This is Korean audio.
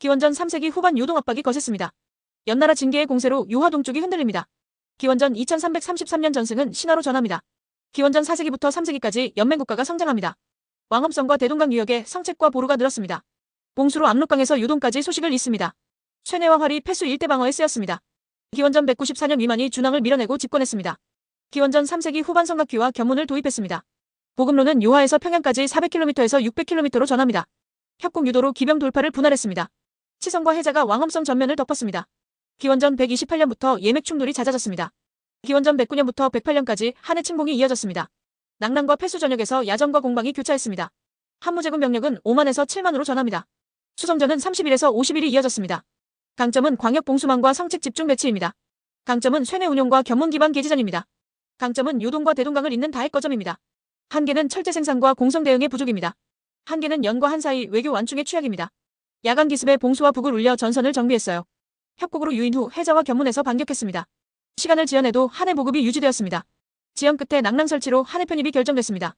기원전 3세기 후반 요동 압박이 거셌습니다. 연나라 징계의 공세로 유화 동쪽이 흔들립니다. 기원전 2333년 전승은 신화로 전합니다. 기원전 4세기부터 3세기까지 연맹국가가 성장합니다. 왕엄성과 대동강 유역에 성책과 보루가 늘었습니다. 봉수로 압록강에서 유동까지 소식을 잇습니다. 쇠뇌와 활이 폐수 일대 방어에 쓰였습니다. 기원전 194년 위만이 준왕을 밀어내고 집권했습니다. 기원전 3세기 후반 성각기와 견문을 도입했습니다. 보급로는 요하에서 평양까지 400km에서 600km로 전합니다. 협곡 유도로 기병 돌파를 분할했습니다. 치성과 해자가 왕엄성 전면을 덮었습니다. 기원전 128년부터 예맥 충돌이 잦아졌습니다. 기원전 109년부터 108년까지 한해 침공이 이어졌습니다. 낙랑과 폐수 전역에서 야전과 공방이 교차했습니다. 한무제군 병력은 5만에서 7만으로 전합니다. 수성전은 30일에서 50일이 이어졌습니다. 강점은 광역 봉수망과 성책 집중 배치입니다. 강점은 쇠뇌 운용과 견문 기반 계지전입니다. 강점은 요동과 대동강을 잇는 다핵 거점입니다. 한계는 철제 생산과 공성 대응의 부족입니다. 한계는 연과 한 사이 외교 완충의 취약입니다. 야간 기습에 봉수와 북을 울려 전선을 정비했어요. 협곡으로 유인 후 해자와 견문에서 반격했습니다. 시간을 지연해도 한해 보급이 유지되었습니다. 지연 끝에 낙랑 설치로 한해 편입이 결정됐습니다.